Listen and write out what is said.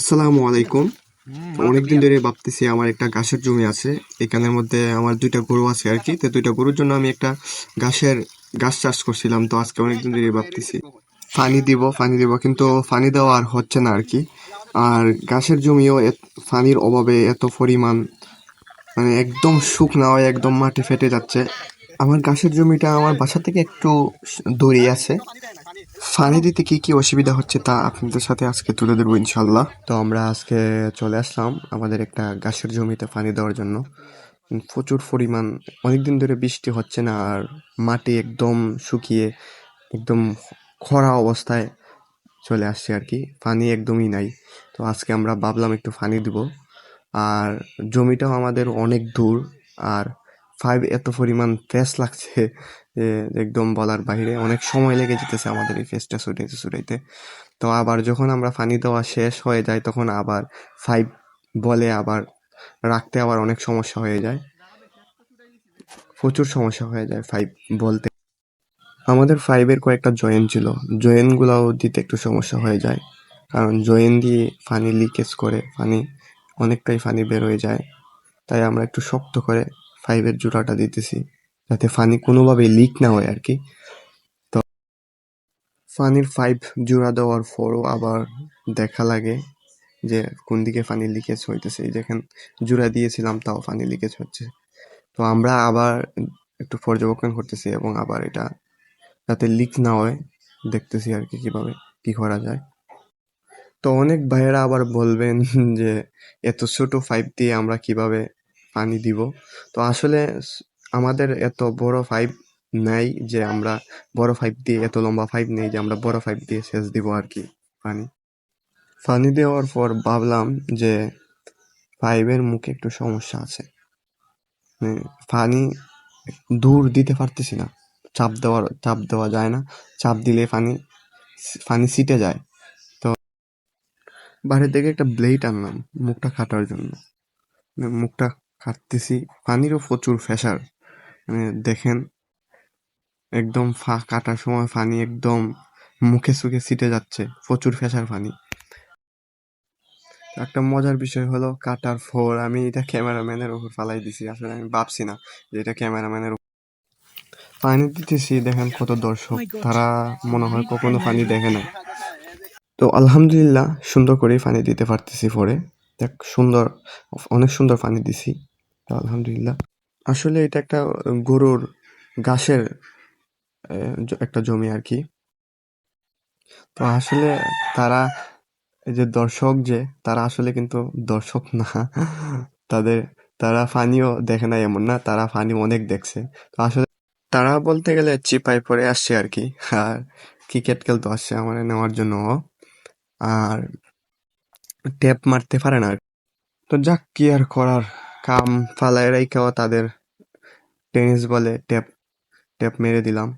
আসসালামু আলাইকুম। অনেকদিন ধরে ভাবতেছি আমার একটা ঘাসের জমি আছে। এখানের মধ্যে আমার দুইটা গরু আছে আর কি। তো দুইটা গরুর জন্য আমি একটা ঘাসের ঘাস চাষ করছিলাম। তো আজকে অনেকদিন ধরে ভাবতেছি পানি দিব পানি দিব কিন্তু পানি দেওয়া আর হচ্ছে না আর কি। আর ঘাসের জমিও পানির অভাবে এত পরিমাণ মানে একদম শুকনা হয়ে একদম মাটি ফেটে যাচ্ছে। আমার ঘাসের জমিটা আমার বাসা থেকে একটু দূরে আছে। পানি দিতে কি কি অসুবিধা হচ্ছে তা আপনাদের সাথে আজকে তুলে ধরবো ইনশাল্লাহ তো আমরা আজকে চলে আসলাম আমাদের একটা গাছের জমিতে পানি দেওয়ার জন্য। প্রচুর পরিমাণ, অনেকদিন ধরে বৃষ্টি হচ্ছে না আর মাটি একদম শুকিয়ে, একদম খরা অবস্থায় চলে আসছে আর কি। পানি একদমই নাই। তো আজকে আমরা ভাবলাম একটু পানি দিব। আর জমিটাও আমাদের অনেক দূর আর ফাইভ এত পরিমাণ ফেস লাগছে যে একদম বলার বাইরে। অনেক সময় লেগে যেতেছে আমাদের এই ফেসটা ছুটাইতে ছুটাইতে। তো আবার যখন আমরা পানি দেওয়া শেষ হয়ে যায়, তখন আবার ফাইভ বলে আবার রাখতে আবার অনেক সমস্যা হয়ে যায়। প্রচুর সমস্যা হয়ে যায় ফাইভ বলতে। আমাদের ফাইভের কয়েকটা জয়েন ছিল। জয়েনগুলোও দিতে একটু সমস্যা হয়ে যায়। কারণ জয়েন দিয়ে পানি লিকেজ করে, পানি অনেকটাই পানি বের হয়ে যায়। তাই আমরা একটু শক্ত করে ফাইভের জোড়াটা দিতেছি, যাতে ফানি কোনোভাবে লিক না হয় আর কি তো ফানির পাইপ জোড়া দেওয়ার পরও আবার দেখা লাগে যে কোন দিকে পানি লিকেজ হইতেছে। যেখানে জোড়া দিয়েছিলাম, তাও পানি লিকেজ হচ্ছে। তো আমরা আবার একটু পর্যবেক্ষণ করতেছি এবং আবার এটা যাতে লিক না হয়, দেখতেছি আর কি কীভাবে, কী করা যায়। তো অনেক ভাইয়েরা আবার বলবেন যে, এত ছোট পাইপ দিয়ে আমরা কীভাবে পানি দিব। তো আসলে আমাদের এত বড় পাইপ নাই যে আমরা বড় পাইপ দিয়ে, এত লম্বা পাইপ নেই যে আমরা বড় পাইপ দিয়ে সেচ দিব আর কি, পানি। পানি দেওয়ার পর ভাবলাম যে পাইপের মুখে একটু সমস্যা আছে। মানে পানি দূর দিতে পারতেছি না। চাপ দেওয়ার, চাপ দেওয়া যায় না। চাপ দিলে পানি পানি ছিটে যায়। তো বাইরে থেকে একটা ব্লেড আনলাম, মুখটা কাটার জন্য। মানে মুখটা কাটতেছি পানিরও প্রচুর প্রেশার মানে দেখেন একদম ফা কাটার সময় পানি একদম মুখে সুখে ছিটে যাচ্ছে। প্রচুর প্রেশার পানি। একটা মজার বিষয় হলো কাটার ফোর। আমি এটা ক্যামেরাম্যানের উপর ফালাই দিছি। আসলে আমি ভাবছি না যে এটা ক্যামেরাম্যানের উপর। পানি দিতেছি দেখেন কত দর্শক। তারা মনে হয় কখনো পানি দেখে না। তো আলহামদুলিল্লাহ সুন্দর করেই পানি দিতে পারতেছি পরে দেখ সুন্দর অনেক সুন্দর পানি দিছি। আলহামদুলিল্লাহ। আসলে এটা একটা গরুর ঘাসের একটা জমি আর কি। তো আসলে তারা যে দর্শক যে, তারা আসলে কিন্তু দর্শক না। তাদের, তারা ফানিও দেখে না এমন না, তারা ফানি অনেক দেখছে। তো আসলে তারা বলতে গেলে চিপায় পরে আসছে আর কি। আর ক্রিকেট খেলতে আসছে আমার নেওয়ার জন্য। আর ট্যাপ মারতে পারে না তো যাক, কি আর করার? কাম ফালায় রাইখাও তাদের টেনিস বলে ট্যাপ ট্যাপ মেরে দিলাম।